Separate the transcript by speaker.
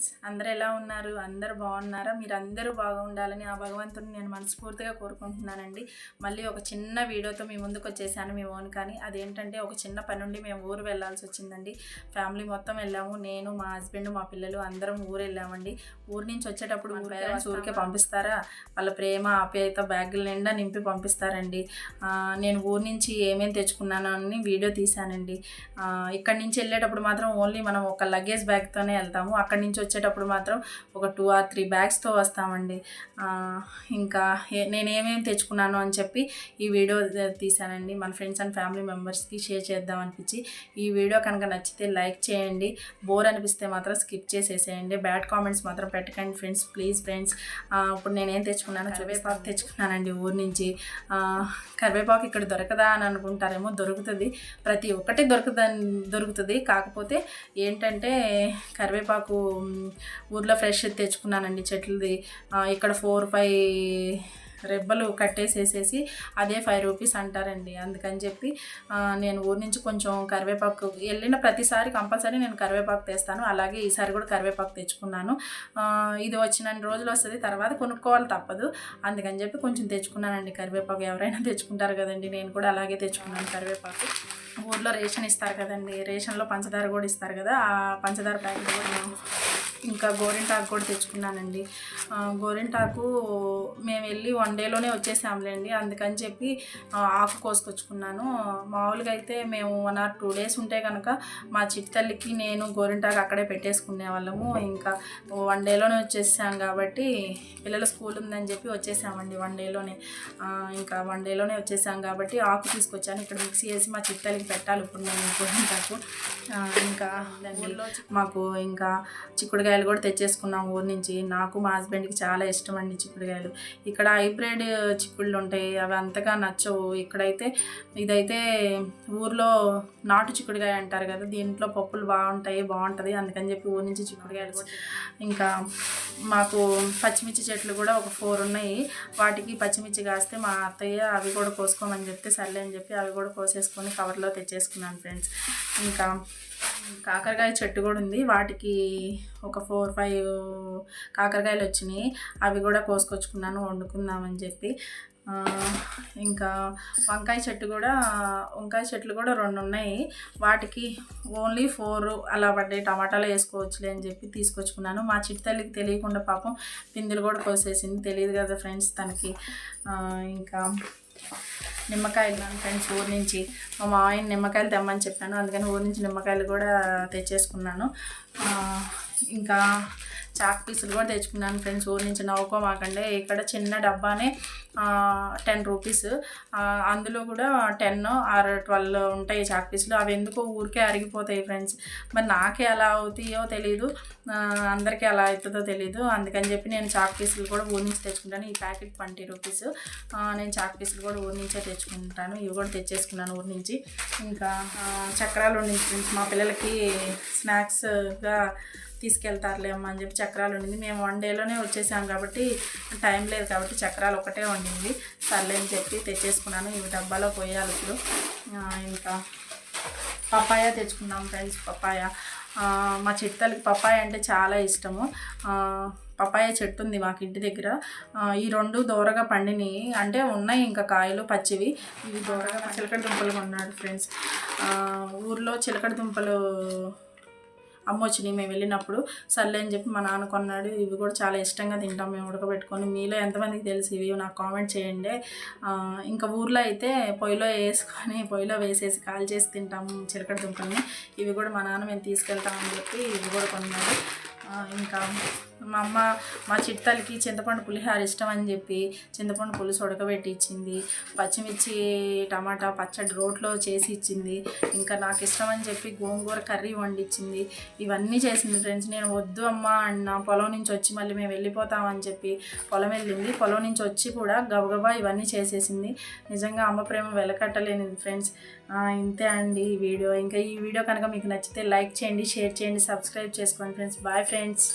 Speaker 1: Friends అందరూ ఎలా ఉన్నారు? అందరూ బాగున్నారా? మీరు అందరూ బాగుండాలని ఆ భగవంతుని నేను మనస్ఫూర్తిగా కోరుకుంటున్నానండి. మళ్ళీ ఒక చిన్న వీడియోతో మీ ముందుకు వచ్చేసాను మేము ఓన్ కానీ. అదేంటంటే ఒక చిన్న పని నుండి మేము ఊరు వెళ్ళాల్సి వచ్చిందండి. ఫ్యామిలీ మొత్తం వెళ్ళాము. నేను మా హస్బెండ్ మా పిల్లలు అందరం ఊరు వెళ్ళామండి. ఊరు నుంచి వచ్చేటప్పుడు పేరెంట్స్ ఊరికే పంపిస్తారా? వాళ్ళ ప్రేమ ఆప్యాయత బ్యాగుల నిండా నింపి పంపిస్తారండి. నేను ఊరు నుంచి ఏమేమి తెచ్చుకున్నాను అని వీడియో తీశానండి. ఇక్కడి నుంచి వెళ్ళేటప్పుడు మాత్రం ఓన్లీ మనం ఒక లగేజ్ బ్యాగ్తోనే వెళ్తాము. అక్కడి నుంచి వచ్చేటప్పుడు మాత్రం ఒక టూ ఆర్ త్రీ బ్యాగ్స్తో వస్తామండి. ఇంకా నేను ఏమేమి తెచ్చుకున్నాను అని చెప్పి ఈ వీడియో తీశానండి. మన ఫ్రెండ్స్ అండ్ ఫ్యామిలీ మెంబర్స్కి షేర్ చేద్దాం అనిపించి. ఈ వీడియో కనుక నచ్చితే లైక్ చేయండి. బోర్ అనిపిస్తే మాత్రం స్కిప్ చేసేసేయండి. బ్యాడ్ కామెంట్స్ మాత్రం పెట్టకండి ఫ్రెండ్స్ ప్లీజ్ ఫ్రెండ్స్. ఇప్పుడు నేనేం తెచ్చుకున్నాను కరివేపాకు తెచ్చుకున్నానండి ఊరి నుంచి. కరివేపాకు ఇక్కడ దొరకదా అని అనుకుంటారేమో దొరుకుతుంది. ప్రతి ఒక్కటి దొరుకుతుంది దొరుకుతుంది. కాకపోతే ఏంటంటే కరివేపాకు ఊర్లో ఫ్రెష్ తెచ్చుకున్నానండి చెట్లది. ఇక్కడ ఫోర్ ఫైవ్ రెబ్బలు కట్టేసేసేసి అదే ఫైవ్ రూపీస్ అంటారండి. అందుకని చెప్పి నేను ఊరి నుంచి కొంచెం కరివేపాకు వెళ్ళిన ప్రతిసారి కంపల్సరీ నేను కరివేపాకు తెస్తాను. అలాగే ఈసారి కూడా కరివేపాకు తెచ్చుకున్నాను. ఇది వచ్చిన రోజులు వస్తుంది తర్వాత కొనుక్కోవాలి తప్పదు. అందుకని చెప్పి కొంచెం తెచ్చుకున్నానండి కరివేపాకు. ఎవరైనా తెచ్చుకుంటారు కదండి నేను కూడా అలాగే తెచ్చుకున్నాను కరివేపాకు. ఊర్లో రేషన్ ఇస్తారు కదండి రేషన్లో పంచదార కూడా ఇస్తారు కదా ఆ పంచదార ప్యాకెట్ కూడా ఇంకా గోరింటాకు కూడా తెచ్చుకున్నానండి. గోరింటాకు మేము వెళ్ళి వన్ డేలోనే వచ్చేసాంలేండి అందుకని చెప్పి ఆకు కోసుకొచ్చుకున్నాను. మామూలుగా అయితే మేము వన్ ఆర్ టూ డేస్ ఉంటే కనుక మా చిట్టల్లికి నేను గోరింటాకు అక్కడే పెట్టేసుకునే వాళ్ళము. ఇంకా వన్ డేలోనే వచ్చేసాం కాబట్టి పిల్లల స్కూల్ ఉందని చెప్పి వచ్చేసామండి వన్ డేలోనే. ఇంకా వన్ డేలోనే వచ్చేసాం కాబట్టి ఆకు తీసుకొచ్చాను. ఇక్కడ మిక్సీ వేసి మా చిట్టలకి పెట్టాలి ఇప్పుడు నేను గోరింటాకు. ఇంకా ఊళ్ళో మాకు ఇంకా చిక్కుడుకాయలు కూడా తెచ్చేసుకున్నాం ఊరి నుంచి. నాకు మా హస్బెండ్కి చాలా ఇష్టం అండి చిక్కుడుకాయలు ఇక్కడ హైబ్రిడ్ చిక్కుళ్ళు ఉంటాయి అవి అంతగా నచ్చవు. ఇక్కడైతే ఇదైతే ఊర్లో నాటు చిక్కుడుకాయ అంటారు కదా దీంట్లో పప్పులు బాగుంటాయి బాగుంటుంది. అందుకని చెప్పి ఊరి నుంచి చిక్కుడుకాయలు కూడా- ఇంకా మాకు పచ్చిమిర్చి చెట్లు కూడా ఒక ఫోర్ ఉన్నాయి. వాటికి పచ్చిమిర్చి కాస్తే మా అత్తయ్య అవి కూడా కోసుకోమని చెప్తే సర్లే అని చెప్పి అవి కూడా కోసేసుకొని కవర్లో తెచ్చేసుకున్నాను ఫ్రెండ్స్. ఇంకా కాకరకాయ చెట్టు కూడా ఉంది. వాటికి ఒక ఫోర్ ఫైవ్ కాకరకాయలు వచ్చినాయి. అవి కూడా కోసుకొచ్చుకున్నాను వండుకుందామని చెప్పి. ఇంకా వంకాయ చెట్టు కూడా వంకాయ చెట్లు కూడా రెండు ఉన్నాయి. వాటికి ఓన్లీ ఫోర్ అలా పడ్డాయి. టమాటాలు వేసుకోవచ్చులే అని చెప్పి తీసుకొచ్చుకున్నాను. మా చిట్టల్లికి తెలియకుండా పాపం పిందులు కూడా కోసేసింది. తెలియదు కదా ఫ్రెండ్స్ తనకి. ఇంకా నిమ్మకాయలు నా ఫ్రెండ్స్ ఊరి నుంచి మా మామయ్య నిమ్మకాయలు తెమ్మని చెప్పాను. అందుకని ఊరి నుంచి నిమ్మకాయలు కూడా తెచ్చేసుకున్నాను. ఇంకా చాక్ పీసులు కూడా తెచ్చుకున్నాను ఫ్రెండ్స్. ఊరి నుంచి నవ్వుకోమాకండి ఇక్కడ చిన్న డబ్బానే టెన్ రూపీస్. అందులో కూడా టెన్ ఆర్ ట్వెల్వ్ ఉంటాయి చాక్ పీసులు. అవి ఎందుకో ఊరికే అరిగిపోతాయి ఫ్రెండ్స్. మరి నాకే ఎలా అవుతాయో తెలియదు అందరికీ ఎలా అవుతుందో తెలియదు అందుకని చెప్పి నేను చాక్ పీసులు కూడా ఊరి నుంచి తెచ్చుకుంటాను. ఈ ప్యాకెట్ ట్వంటీ రూపీస్. నేను చాక్ పీసులు కూడా ఊరి నుంచే తెచ్చుకుంటాను. ఇవి కూడా తెచ్చేసుకున్నాను ఊరి నుంచి. ఇంకా చక్రాలు ఉండింది ఫ్రెండ్స్. మా పిల్లలకి స్నాక్స్గా తీసుకెళ్తారులే అమ్మ అని చెప్పి చక్రాలు ఉండింది. మేము వన్ డేలోనే వచ్చేసాం కాబట్టి టైం లేదు కాబట్టి చక్రాలు ఒకటే వండింది. సర్లే అని చెప్పి తెచ్చేసుకున్నాను. ఇవి డబ్బాలో పోయాలి ఇప్పుడు. ఇంకా పపాయ తెచ్చుకున్నాం ఫ్రెండ్స్ పపాయ మా చిట్టలకి పపాయ అంటే చాలా ఇష్టము. పప్పాయ పపాయ చెట్టు ఉంది మాకు ఇంటి దగ్గర. ఈ రెండు దూరగా పండినాయి. అంటే ఉన్నాయి ఇంకా కాయలు పచ్చివి. ఇవి దూరగా చిలకడ దుంపలు కొన్నాడు ఫ్రెండ్స్ ఊర్లో చిలకడ దుంపలు అమ్మొచ్చినాయి మేము వెళ్ళినప్పుడు సర్లే అని చెప్పి మా నాన్న కొన్నాడు ఇవి కూడా చాలా ఇష్టంగా తింటాం మేము ఉడకబెట్టుకొని. మీలో ఎంతమందికి తెలుసు ఇవి? నాకు కామెంట్ చేయండి. ఇంకా ఊర్లో అయితే పొయ్యిలో వేసుకొని పొయ్యిలో వేసేసి కాల్ చేసి తింటాము చిలకడ దుంపల్ని. ఇవి కూడా మా నాన్న మేము తీసుకెళ్తామని చెప్పి ఇవి కూడా కొన్నాడు. ఇంకా మా అమ్మ మా చిట్టలకి చింతపండు పులిహార ఇష్టం అని చెప్పి చింతపండు పులుసు ఉడకబెట్టి ఇచ్చింది పచ్చిమిర్చి టమాటా పచ్చడి రోట్లో చేసి ఇచ్చింది. ఇంకా నాకు ఇష్టం అని చెప్పి గోంగూర కర్రీ వండిచ్చింది. ఇవన్నీ చేసింది ఫ్రెండ్స్. నేను వద్దు అమ్మ అన్న పొలం నుంచి వచ్చి మళ్ళీ మేము వెళ్ళిపోతామని చెప్పి పొలం వెళ్ళింది. పొలం నుంచి వచ్చి కూడా గబగబా ఇవన్నీ చేసేసింది. నిజంగా అమ్మ ప్రేమ వెలకట్టలేనిది ఫ్రెండ్స్. ఇంతే అండి ఈ వీడియో. ఇంకా ఈ వీడియో కనుక మీకు నచ్చితే లైక్ చేయండి షేర్ చేయండి సబ్స్క్రైబ్ చేసుకోండి ఫ్రెండ్స్. Bye friends.